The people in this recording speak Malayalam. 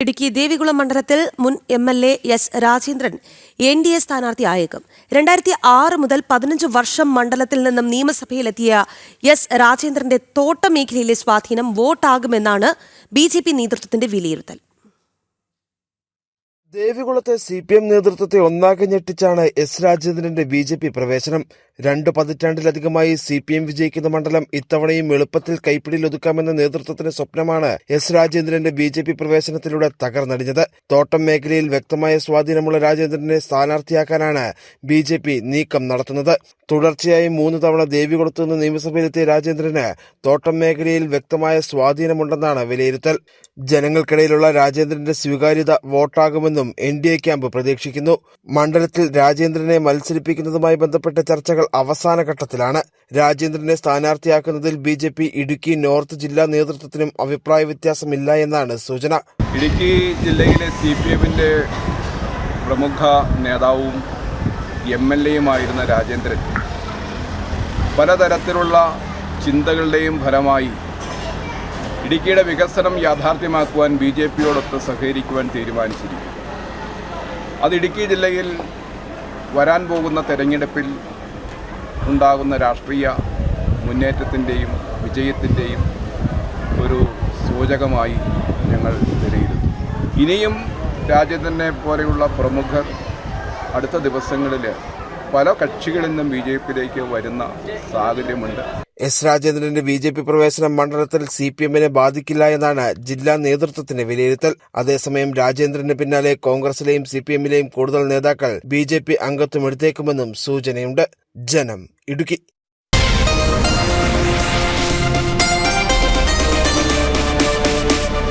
ഇടുക്കി ദേവികുളം മണ്ഡലത്തിൽ മുൻ M L A S Rajendran N D A സ്ഥാനാർത്ഥിയായേക്കും രണ്ടായിരത്തി ആറ് മുതൽ പതിനഞ്ച് വർഷം മണ്ഡലത്തിൽ നിന്നും നിയമസഭയിലെത്തിയ എസ് രാജേന്ദ്രന്റെ തോട്ടമേഖലയിലെ സ്വാധീനം വോട്ടാകുമെന്നാണ് ബി ജെ പി നേതൃത്വത്തിന്റെ വിലയിരുത്തൽ. ദേവികുളത്തെ സി പി എം നേതൃത്വത്തെ ഒന്നാകെ ഞെട്ടിച്ചാണ് എസ് രാജേന്ദ്രന്റെ ബി ജെ പി പ്രവേശനം. രണ്ടു പതിറ്റാണ്ടിലധികമായി സി പി എം വിജയിക്കുന്ന മണ്ഡലം ഇത്തവണയും എളുപ്പത്തിൽ കൈപ്പിടിയിലൊതുക്കാമെന്ന നേതൃത്വത്തിന്റെ സ്വപ്നമാണ് എസ് രാജേന്ദ്രന്റെ ബി ജെ പി പ്രവേശനത്തിലൂടെ തകർന്നടിഞ്ഞത്. തോട്ടം മേഖലയിൽ വ്യക്തമായ സ്വാധീനമുള്ള രാജേന്ദ്രനെ സ്ഥാനാർത്ഥിയാക്കാനാണ് ബി ജെ പി നീക്കം നടത്തുന്നത്. തുടർച്ചയായി മൂന്ന് തവണ ദേവികുളത്ത് നിന്ന് നിയമസഭയിലെത്തിയ രാജേന്ദ്രന് തോട്ടം മേഖലയിൽ വ്യക്തമായ സ്വാധീനമുണ്ടെന്നാണ് വിലയിരുത്തൽ. ജനങ്ങൾക്കിടയിലുള്ള രാജേന്ദ്രന്റെ സ്വീകാര്യത വോട്ടാകുമെന്നും എൻ ഡി എ ക്യാമ്പ് പ്രതീക്ഷിക്കുന്നു. മണ്ഡലത്തിൽ രാജേന്ദ്രനെ മത്സരിപ്പിക്കുന്നതുമായി ബന്ധപ്പെട്ട ചർച്ചകൾ അവസാന ഘട്ടത്തിലാണ്. രാജേന്ദ്രനെ സ്ഥാനാർത്ഥിയാക്കുന്നതിൽ B J P Idukki north ജില്ലാ നേതൃത്വത്തിനും അഭിപ്രായ വ്യത്യാസമില്ല എന്നാണ് സൂചന. ഇടുക്കി ജില്ലയിലെ സി പി എമ്മിന്റെ പ്രമുഖ നേതാവും എം എൽ എയുമായിരുന്ന രാജേന്ദ്രൻ പലതരത്തിലുള്ള ചിന്തകളുടെയും ഫലമായി ഇടുക്കിയുടെ വികസനം യാഥാർത്ഥ്യമാക്കുവാൻ ബി ജെ പിയോടൊത്ത് സഹകരിക്കുവാൻ തീരുമാനിച്ചിരിക്കുന്നു. അത് ഇടുക്കി ജില്ലയിൽ വരാൻ പോകുന്ന തെരഞ്ഞെടുപ്പിൽ ഉണ്ടാകുന്ന രാഷ്ട്രീയ മുന്നേറ്റത്തിന്റെയും വിജയത്തിന്റെയും ഒരു സൂചകമായി ഞങ്ങൾ വിലയിരുത്തും ഇനിയും രാജ്യത്തിനെ പോലെയുള്ള പ്രമുഖർ അടുത്ത ദിവസങ്ങളിൽ പല കക്ഷികളിൽ നിന്നും ബി ജെ പിയിലേക്ക് വരുന്ന സാഹചര്യമുണ്ട്. എസ് രാജേന്ദ്രന്റെ ബി ജെ പി പ്രവേശനം മണ്ഡലത്തിൽ സി പി എമ്മിനെ ബാധിക്കില്ല എന്നാണ് ജില്ലാ നേതൃത്വത്തിന്റെ വിലയിരുത്തൽ. അതേസമയം രാജേന്ദ്രന് പിന്നാലെ കോൺഗ്രസിലെയും സി പി എമ്മിലെയും കൂടുതൽ നേതാക്കൾ ബി ജെ പി അംഗത്വം എടുത്തേക്കുമെന്നും സൂചനയുണ്ട്. ജനം ഇടുക്കി.